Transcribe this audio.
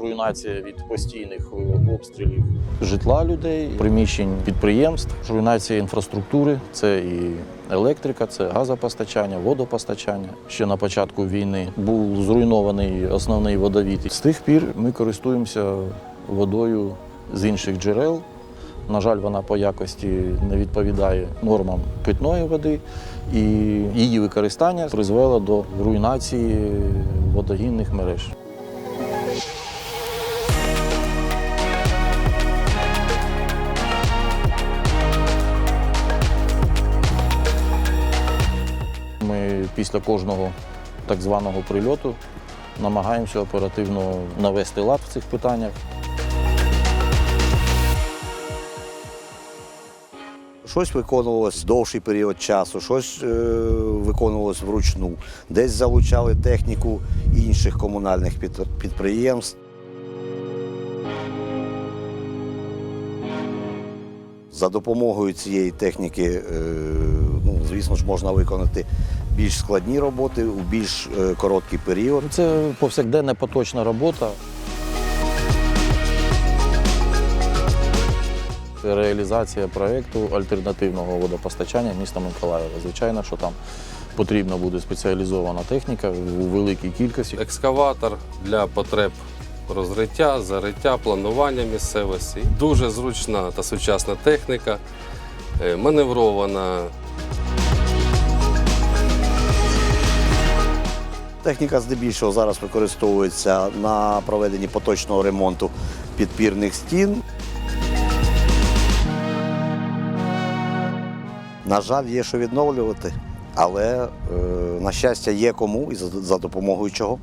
руйнація від постійних е, обстрілів житла людей, приміщень підприємств, руйнація інфраструктури, це і електрика, це газопостачання, водопостачання. Ще на початку війни був зруйнований основний водовід. З тих пір ми користуємося водою з інших джерел. На жаль, вона по якості не відповідає нормам питної води, і її використання призвело до руйнації водогінних мереж. Після кожного так званого прильоту намагаємося оперативно навести лад в цих питаннях. Щось виконувалось довший період часу, щось е, виконувалось вручну, десь залучали техніку інших комунальних під- підприємств. За допомогою цієї техніки, е, ну, звісно ж, можна виконати більш складні роботи у більш е, короткий період. Це повсякденна поточна робота. Це Реалізація проєкту альтернативного водопостачання міста Миколаєва. Звичайно, що там потрібна буде спеціалізована техніка у великій кількості. екскаватор для потреб розриття, зариття, планування місцевості. Дуже зручна та сучасна техніка, е, маневрована. Техніка здебільшого зараз використовується на проведенні поточного ремонту підпірних стін. На жаль, є що відновлювати, але, е, на щастя, є кому і за, за допомогою чого.